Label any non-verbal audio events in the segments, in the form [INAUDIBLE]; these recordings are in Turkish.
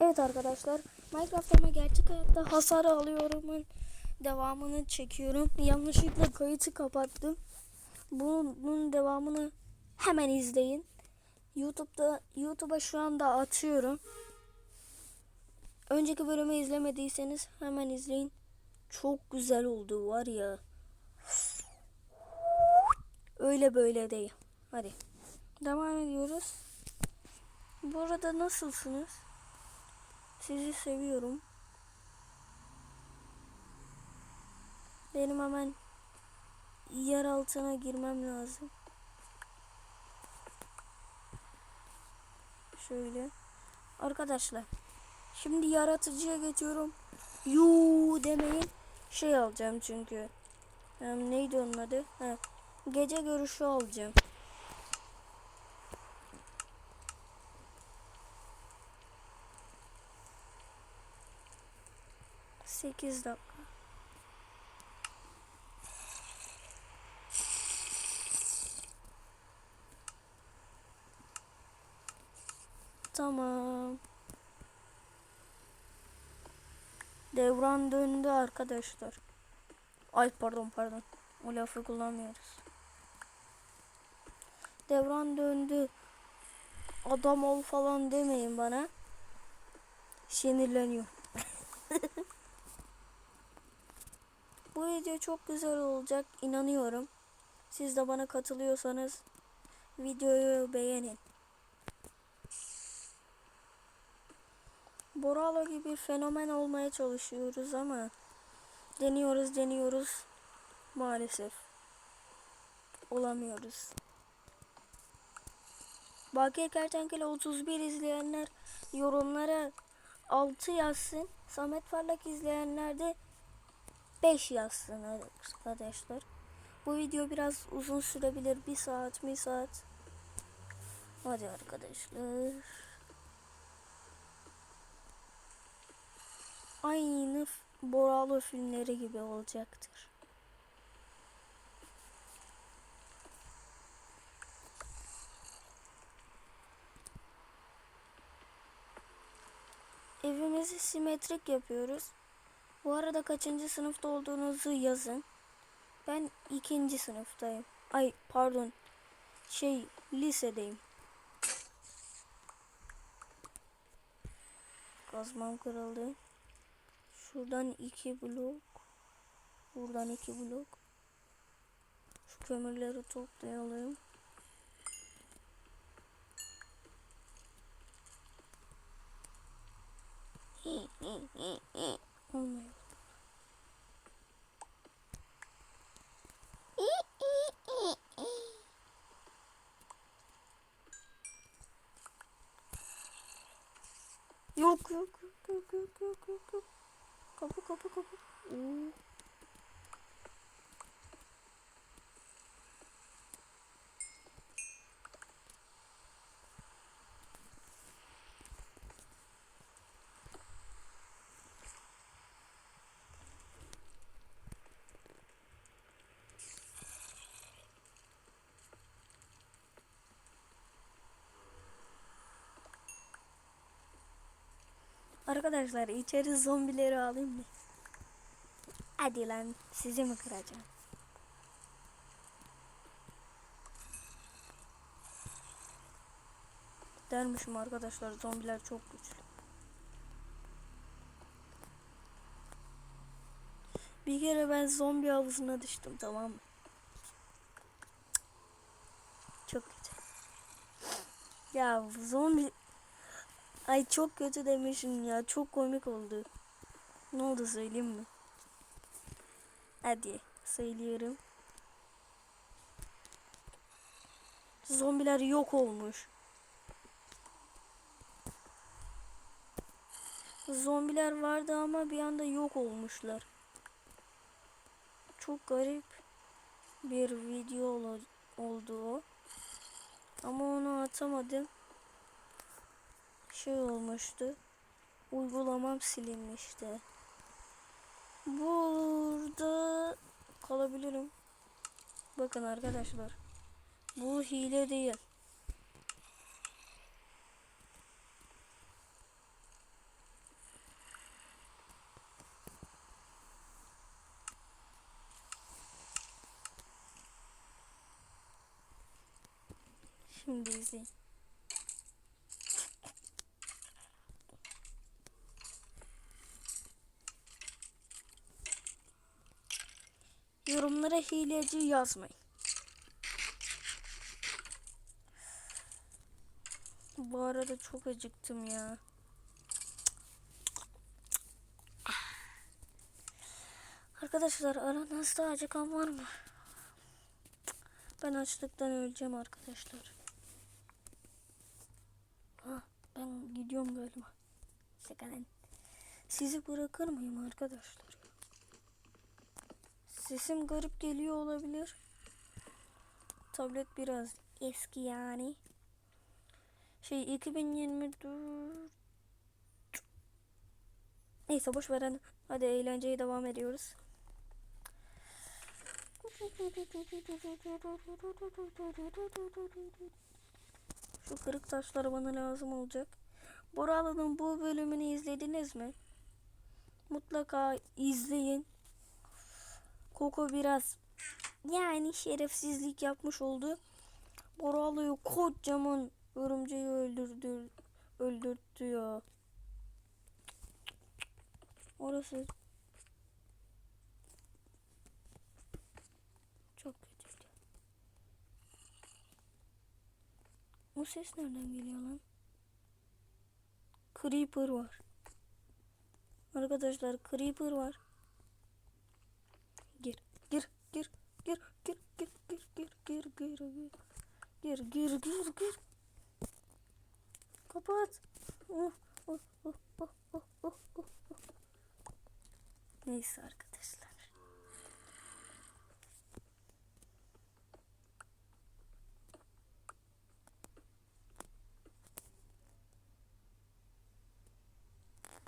Evet arkadaşlar Minecraft ama gerçek hayatta hasar alıyorumun devamını çekiyorum. Yanlışlıkla kayıtı kapattım. Bunun devamını hemen izleyin. YouTube'da YouTube'a şu anda atıyorum. Önceki bölümü izlemediyseniz hemen izleyin. Çok güzel oldu var ya. Öyle böyle değil. Hadi. Devam ediyoruz. Bu arada nasılsınız? Sizi seviyorum. Benim hemen yer altına girmem lazım. Şöyle. Arkadaşlar. Şimdi yaratıcıya geçiyorum. Yuu demeyin. Şey alacağım çünkü. Hem neydi onun adı? Ha. Gece görüşü alacağım. Sekiz dakika. Tamam. Devran döndü arkadaşlar. Ay pardon pardon. O lafı kullanmıyoruz. Devran döndü. Adam ol falan demeyin bana. Sinirleniyor. [LAUGHS] Bu video çok güzel olacak inanıyorum. Siz de bana katılıyorsanız videoyu beğenin. Boralo gibi fenomen olmaya çalışıyoruz ama deniyoruz deniyoruz maalesef olamıyoruz. Baki Kertenkele 31 izleyenler yorumlara 6 yazsın. Samet Parlak izleyenler de 5 yazsın arkadaşlar. Bu video biraz uzun sürebilir. 1 saat, 1 saat. Hadi arkadaşlar. Aynı Boralo filmleri gibi olacaktır. Evimizi simetrik yapıyoruz. Bu arada kaçıncı sınıfta olduğunuzu yazın. Ben ikinci sınıftayım. Ay pardon. Şey lisedeyim. Kazmam kırıldı. Şuradan iki blok. Buradan iki blok. Şu kömürleri toplayalım. [LAUGHS] Olmuyor. Yok yok yok yok yok yok yok. Kapı kapı kapı. Oo. Arkadaşlar içeri zombileri alayım mı? Hadi lan sizi mi kıracağım? Dermişim arkadaşlar zombiler çok güçlü. Bir kere ben zombi havuzuna düştüm tamam mı? Çok kötü. Ya zombi Ay çok kötü demişim ya. Çok komik oldu. Ne oldu söyleyeyim mi? Hadi söylüyorum. Zombiler yok olmuş. Zombiler vardı ama bir anda yok olmuşlar. Çok garip bir video ol- oldu o. Ama onu atamadım şey olmuştu. Uygulamam silinmişti. Burada kalabilirim. Bakın arkadaşlar. Bu hile değil. Şimdi izleyin. Yorumlara hileci yazmayın. Bu arada çok acıktım ya. Arkadaşlar aranızda acıkan var mı? Ben açlıktan öleceğim arkadaşlar. Ha, ben gidiyorum galiba. Sizi bırakır mıyım arkadaşlar? Sesim garip geliyor olabilir. Tablet biraz eski yani. Şey 2024 Neyse boş veren. Hadi eğlenceye devam ediyoruz. Şu kırık taşlar bana lazım olacak. Boralı'nın bu bölümünü izlediniz mi? Mutlaka izleyin. Koko biraz yani şerefsizlik yapmış oldu. Boralı'yı kocaman örümceği öldürdü. Öldürttü ya. Orası çok kötüydü. O ses nereden geliyor lan? Creeper var. Arkadaşlar Creeper var. Gir, gir, gir, gir, gir, gir, gir, gir, gir, gir, gir. Gir, gir. Kapat. Oh, oh, oh, oh, oh, oh, oh. Neyse arkadaşlar.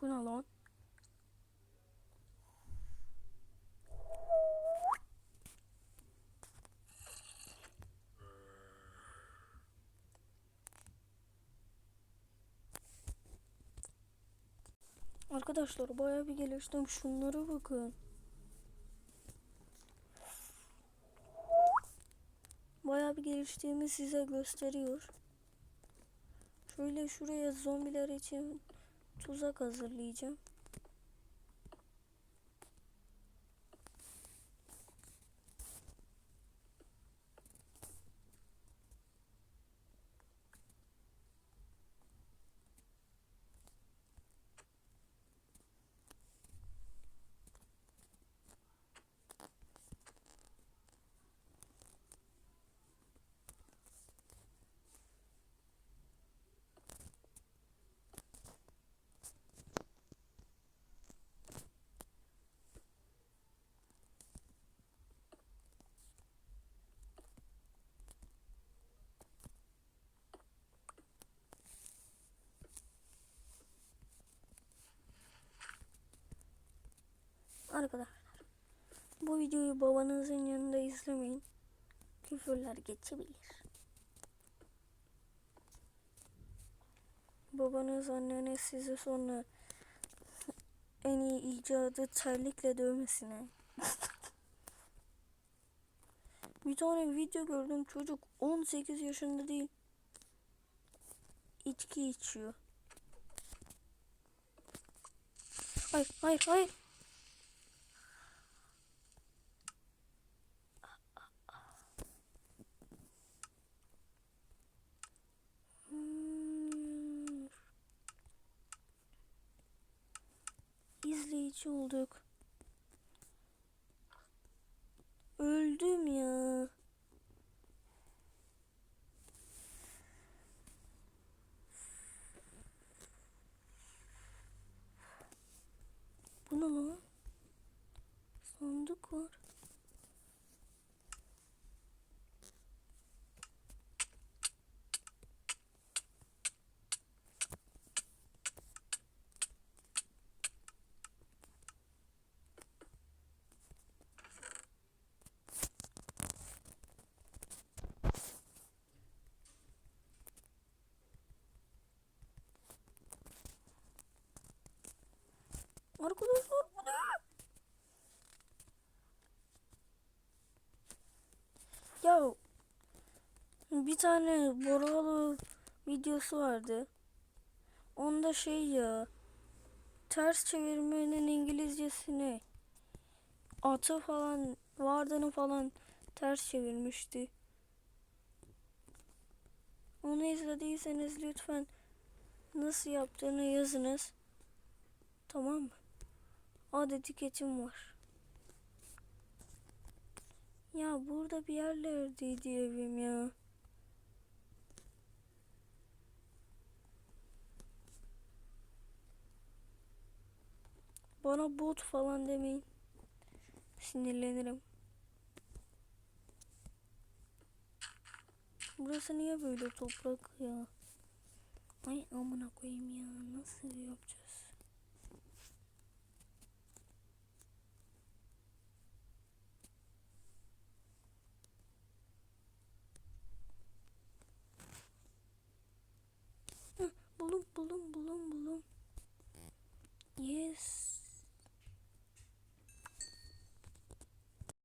Bu ne lan? Arkadaşlar bayağı bir geliştim. Şunlara bakın. Bayağı bir geliştiğimi size gösteriyor. Şöyle şuraya zombiler için tuzak hazırlayacağım. Arkadaşlar bu videoyu babanızın yanında izlemeyin. Küfürler geçebilir. Babanız anneniz sizi sonra en iyi icadı terlikle dövmesine. [LAUGHS] Bir tane video gördüm çocuk 18 yaşında değil. İçki içiyor. Hayır hayır hayır. Hmm. İzleyici olduk. Öldüm ya. Bu ne lan? Sandık var. Arkadaşlar bu ne? Ya Bir tane Boralı videosu vardı. Onda şey ya ters çevirmenin İngilizcesini atı falan vardığını falan ters çevirmişti. Onu izlediyseniz lütfen nasıl yaptığını yazınız. Tamam mı? Ad etiketim var. Ya burada bir yerlerdeydi evim ya. Bana bot falan demeyin. Sinirlenirim. Burası niye böyle toprak ya? Ay amına koyayım ya. Nasıl yapacağız? guys.